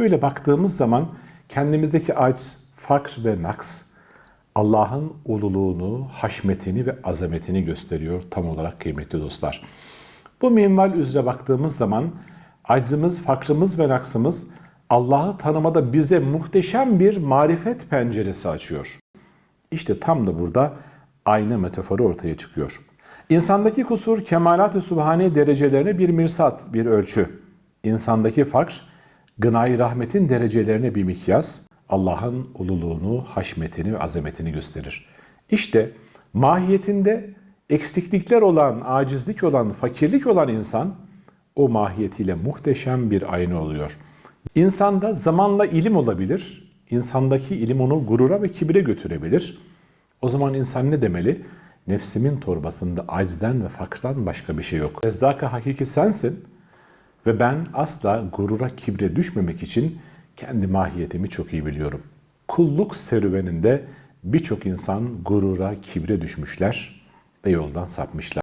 Böyle baktığımız zaman kendimizdeki aciz, fakr ve naks Allah'ın ululuğunu, haşmetini ve azametini gösteriyor tam olarak kıymetli dostlar. Bu minval üzere baktığımız zaman acımız, fakrımız ve naksımız Allah'ı tanımada bize muhteşem bir marifet penceresi açıyor. İşte tam da burada aynı metaforu ortaya çıkıyor. İnsandaki kusur kemalat-ı subhane derecelerine bir mirsat, bir ölçü. İnsandaki fakr gınay rahmetin derecelerine bir mikyas. Allah'ın ululuğunu, haşmetini ve azametini gösterir. İşte mahiyetinde eksiklikler olan, acizlik olan, fakirlik olan insan o mahiyetiyle muhteşem bir ayna oluyor. İnsanda zamanla ilim olabilir. İnsandaki ilim onu gurura ve kibre götürebilir. O zaman insan ne demeli? Nefsimin torbasında acizden ve fakirden başka bir şey yok. Rezzaka hakiki sensin ve ben asla gurura kibre düşmemek için kendi mahiyetimi çok iyi biliyorum. Kulluk serüveninde birçok insan gurura kibre düşmüşler ve yoldan sapmışlar.